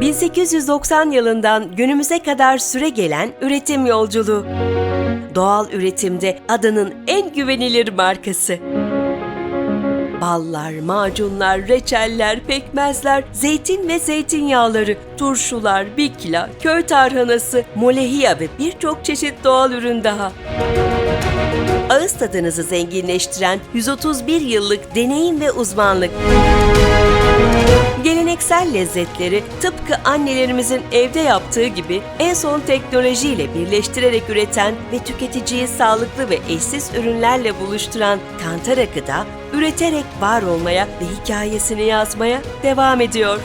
...1890 yılından günümüze kadar süre gelen üretim yolculuğu. Doğal üretimde adanın en güvenilir markası. Ballar, macunlar, reçeller, pekmezler, zeytin ve zeytinyağları, turşular, bikla, köy tarhanası, molehiya ve birçok çeşit doğal ürün daha. Ağız tadınızı zenginleştiren 131 yıllık deneyim ve uzmanlık. Geleneksel lezzetleri tıpkı annelerimizin evde yaptığı gibi en son teknolojiyle birleştirerek üreten ve tüketiciyi sağlıklı ve eşsiz ürünlerle buluşturan Kantara Gıda, üreterek var olmaya ve hikayesini yazmaya devam ediyor.